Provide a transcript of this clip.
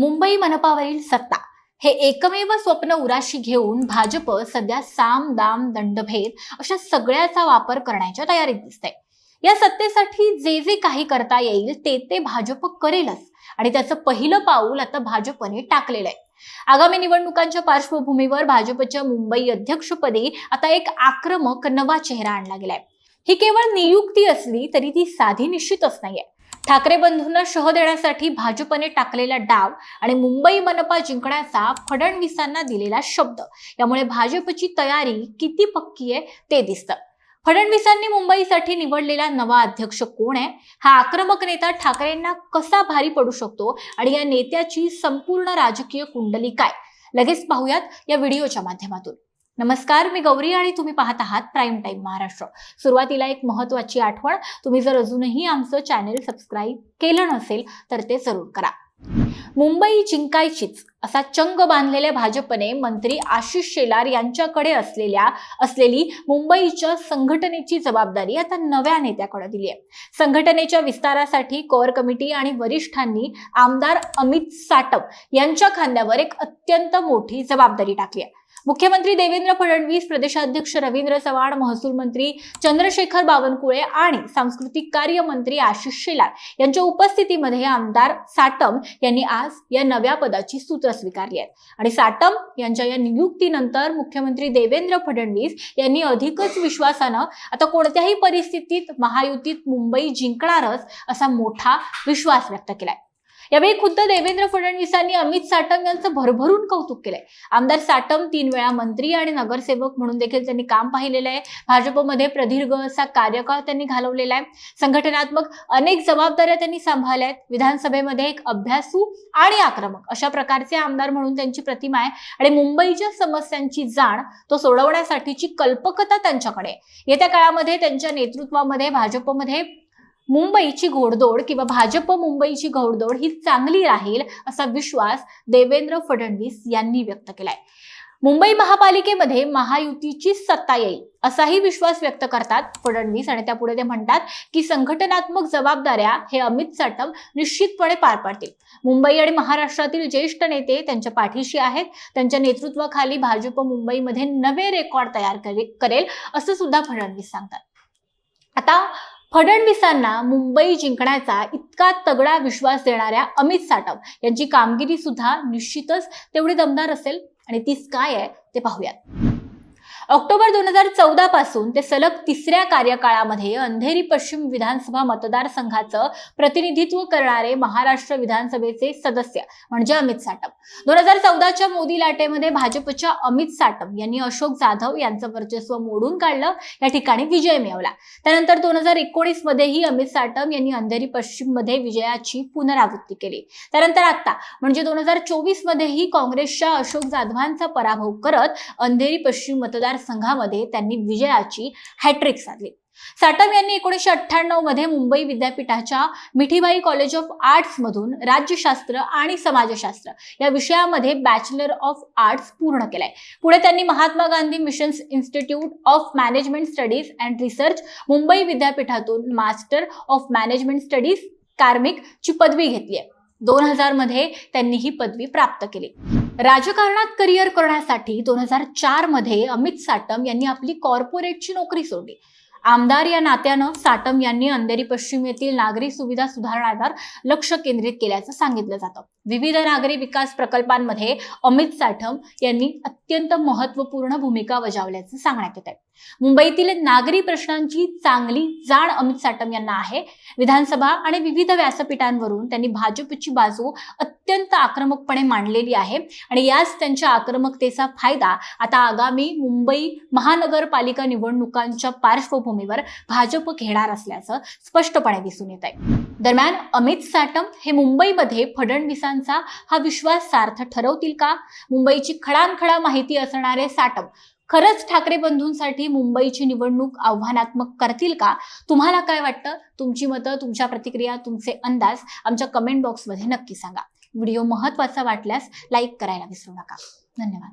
मुंबई मनपावरील सत्ता. हे एकमेव स्वप्न उराशी घेऊन भाजप सध्या साम दाम दंडभेद अशा सगळ्याचा वापर करण्याच्या तयारीत दिसते या सत्तेसाठी जे जे काही करता येईल ते ते भाजप करेलच आणि त्याचं पहिलं पाऊल आता भाजपने टाकलेलं आहे. आगामी निवडणुकांच्या पार्श्वभूमीवर भाजपच्या मुंबई अध्यक्षपदी आता एक आक्रमक नवा चेहरा आणला गेलाय. ही केवळ नियुक्ती असली तरी ती साधी निश्चितच नाहीये. ठाकरे बंधूंना शह देण्यासाठी भाजपने टाकलेला डाव आणि मुंबई मनपा जिंकण्याचा फडणवीसांना दिलेला शब्द. यामुळे भाजपची तयारी किती पक्की आहे ते दिसतं. फडणवीसांनी मुंबईसाठी निवडलेला नवा अध्यक्ष कोण आहे? हा आक्रमक नेता ठाकरेंना कसा भारी पडू शकतो? आणि या नेत्याची संपूर्ण राजकीय कुंडली काय? लगेच पाहूयात या व्हिडिओच्या माध्यमातून. नमस्कार मी गौरी आणि तुम्ही पाहत आहात प्राईम टाईम महाराष्ट्र. सुरुवातीला एक महत्वाची आठवण तुम्ही जर अजूनही आमचं चॅनेल सबस्क्राईब केलं नसेल तर ते जरूर करा. मुंबई जिंकायचीच असा चंग बांधलेल्या भाजपने मंत्री आशिष शेलार यांच्याकडे असलेल्या असलेली मुंबईच्या संघटनेची जबाबदारी आता नव्या नेत्याकडे दिली आहे संघटनेच्या विस्तारासाठी कोअर कमिटी आणि वरिष्ठांनी आमदार अमित साटव यांच्या खांद्यावर एक अत्यंत मोठी जबाबदारी टाकली आहे मुख्यमंत्री देवेंद्र फडणवीस प्रदेशाध्यक्ष रवींद्र चव्हाण महसूल मंत्री चंद्रशेखर बावनकुळे आणि सांस्कृतिक कार्य मंत्री आशिष शेलार यांच्या उपस्थितीमध्ये आमदार साटम यांनी आज या नव्या पदाची सूत्र स्वीकारली आहेत. आणि साटम यांच्या या नियुक्तीनंतर मुख्यमंत्री देवेंद्र फडणवीस यांनी अधिकच विश्वासानं आता कोणत्याही परिस्थितीत महायुतीत मुंबई जिंकणारच असा मोठा विश्वास व्यक्त केलाय. यावेळी खुद्द देवेंद्र फडणवीसांनी अमित साटम यांचं भरभरून कौतुक केलंय. आमदार साटम तीन वेळा मंत्री आणि नगरसेवक म्हणून देखील त्यांनी काम पाहिलेलं आहे. भाजपमध्ये प्रदीर्घ असा कार्यकाळ त्यांनी घालवलेला आहे. संघटनात्मक अनेक जबाबदाऱ्या त्यांनी सांभाळल्या आहेत. विधानसभेमध्ये एक अभ्यासू आणि आक्रमक अशा प्रकारचे आमदार म्हणून त्यांची प्रतिमा आहे. आणि मुंबईच्या समस्यांची जाण तो सोडवण्यासाठीची कल्पकता त्यांच्याकडे येत्या काळामध्ये त्यांच्या नेतृत्वामध्ये भाजपमध्ये मुंबईची घोडदौड किंवा भाजप मुंबईची घोडदौड ही चांगली राहील असा विश्वास देवेंद्र फडणवीस यांनी व्यक्त केलाय. मुंबई महापालिकेमध्ये महायुतीची सत्ता येईल असाही विश्वास व्यक्त करतात फडणवीस आणि त्यापुढे ते म्हणतात की संघटनात्मक जबाबदाऱ्या हे अमित साटम निश्चितपणे पार पाडतील. मुंबई आणि महाराष्ट्रातील ज्येष्ठ नेते त्यांच्या पाठीशी आहेत. त्यांच्या नेतृत्वाखाली भाजप मुंबईमध्ये नवे रेकॉर्ड तयार करे- करेल असं सुद्धा फडणवीस सांगतात. आता फडणवीसांना मुंबई जिंकण्याचा इतका तगडा विश्वास देणाऱ्या अमित साटव यांची कामगिरी सुद्धा निश्चितच तेवढी दमदार असेल. आणि तीच काय आहे ते पाहूयात. ऑक्टोबर दोन हजार चौदा पासून ते सलग तिसऱ्या कार्यकाळामध्ये अंधेरी पश्चिम विधानसभा मतदारसंघाचं प्रतिनिधित्व करणारे महाराष्ट्र विधानसभेचे सदस्य म्हणजे अमित साटम दोन हजार चौदाच्या मोदी लाटेमध्ये भाजपच्या अमित साटम यांनी अशोक जाधव यांचं वर्चस्व मोडून काढलं या ठिकाणी विजय मिळवला. त्यानंतर दोन हजार एकोणीस मध्येही अमित साटम यांनी अंधेरी पश्चिममध्ये विजयाची पुनरावृत्ती केली. त्यानंतर आता म्हणजे दोन हजार चोवीस मध्येही काँग्रेसच्या अशोक जाधवांचा पराभव करत अंधेरी पश्चिम मतदार मतदारसंघामध्ये त्यांनी विजयाची हॅट्रिक साधली. साटम यांनी एकोणीसशे अठ्ठ्याण्णवमध्ये मुंबई विद्यापीठाच्या मिठीबाई कॉलेज ऑफ आर्ट्स मधून राज्यशास्त्र आणि समाजशास्त्र या विषयामध्ये बॅचलर ऑफ आर्ट्स पूर्ण केलाय. पुढे त्यांनी Mahatma Gandhi Mission Institute of Management Studies and Research Mumbai विद्यापीठातून मास्टर ऑफ मॅनेजमेंट स्टडीज कार्मिक ची पदवी घेतली आहे दोन हजारमध्ये त्यांनी ही पदवी प्राप्त केली. राजकारणात करिअर करण्यासाठी दोन हजार चारमध्ये अमित साटम यांनी आपली कॉर्पोरेटची नोकरी सोडली. आमदार या नात्यानं साटम यांनी अंधेरी पश्चिम येथील नागरी सुविधा सुधारण्यावर लक्ष केंद्रित केल्याचं सांगितलं जातं. विविध नागरी विकास प्रकल्पांमध्ये अमित साठम यांनी अत्यंत महत्त्वपूर्ण भूमिका बजावल्याचं सांगण्यात येत आहे मुंबईतील नागरी प्रश्नांची चांगली जाण अमित साटम यांना आहे. विधानसभा आणि विविध व्यासपीठांवरून त्यांनी भाजपची बाजू अत्यंत आक्रमकपणे मांडलेली आहे. आणि याच त्यांच्या आक्रमकतेचा फायदा आता आगामी मुंबई महानगरपालिका निवडणुकांच्या पार्श्वभूमीवर भाजप घेणार असल्याचं स्पष्टपणे दिसून येत आहे दरम्यान अमित साटम हे मुंबईमध्ये फडणवीसांचा हा विश्वास सार्थ ठरवतील का? मुंबईची खडानखडा माहिती असणारे साटम खरंच ठाकरे बंधूंसाठी मुंबईची निवडणूक आव्हानात्मक करतील का? तुम्हाला काय वाटतं? तुमची मतं तुमच्या प्रतिक्रिया तुमचे अंदाज आमच्या कमेंट बॉक्समध्ये नक्की सांगा. व्हिडिओ महत्त्वाचा वाटल्यास लाईक करायला विसरू नका. धन्यवाद.